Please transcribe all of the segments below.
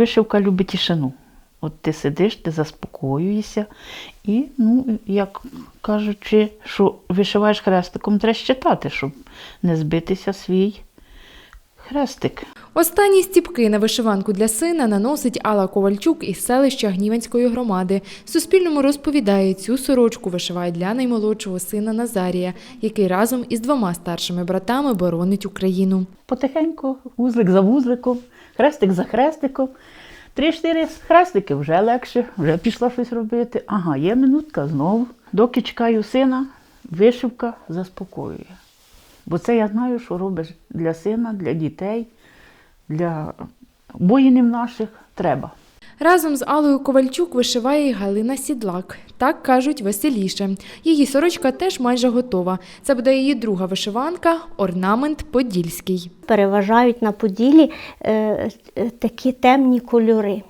Вишивка любить тишину. От ти сидиш, ти заспокоюєшся, і, ну, як кажучи, що вишиваєш хрестиком, треба читати, щоб не збитися свій хрестик. Останні стіпки на вишиванку для сина наносить Алла Ковальчук із селища Гніванської громади. Суспільному розповідає, цю сорочку вишиває для наймолодшого сина Назарія, який разом із двома старшими братами боронить Україну. Потихеньку, вузлик за вузликом, хрестик за хрестиком. Три-чотири хрестики вже легше, вже пішла щось робити. Ага, є минутка знову. Доки чекаю сина, вишивка заспокоює. Бо це я знаю, що робиш для сина, для дітей, для воїнів наших треба. Разом з Аллою Ковальчук вишиває й Галина Сідлак. Так кажуть, веселіше. Її сорочка теж майже готова. Це буде її друга вишиванка орнамент подільський. переважають на поділі е, е, такі темні кольори.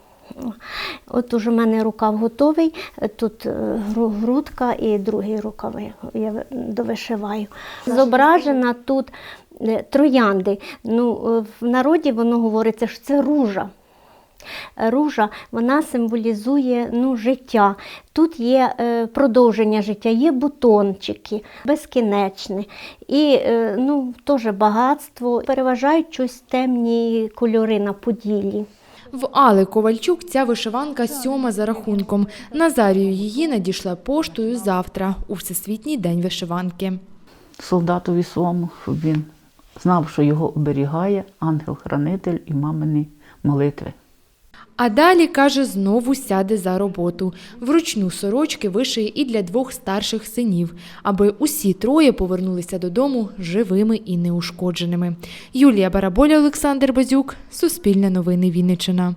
От уже в мене рукав готовий, тут е, грудка і другий рукави я довишиваю. Зображена тут е, троянди. Ну, е, в народі воно говориться, що це ружа. Ружа вона символізує ну, життя. Тут є е, продовження життя, є бутончики, безкінечне. І е, ну, теж багатство. Переважають щось темні кольори на поділі. В Али Ковальчук ця вишиванка сьома за рахунком. Назарію її надійшла поштою завтра, у Всесвітній день вишиванки. Солдатові своєму, щоб він знав, що його оберігає ангел-хранитель і мамині молитви. А далі, каже, знову сяде за роботу. Вручну сорочки вишиє і для двох старших синів, аби усі троє повернулися додому живими і неушкодженими. Юлія Бараболя, Олександр Базюк, Суспільне новини Вінниччина.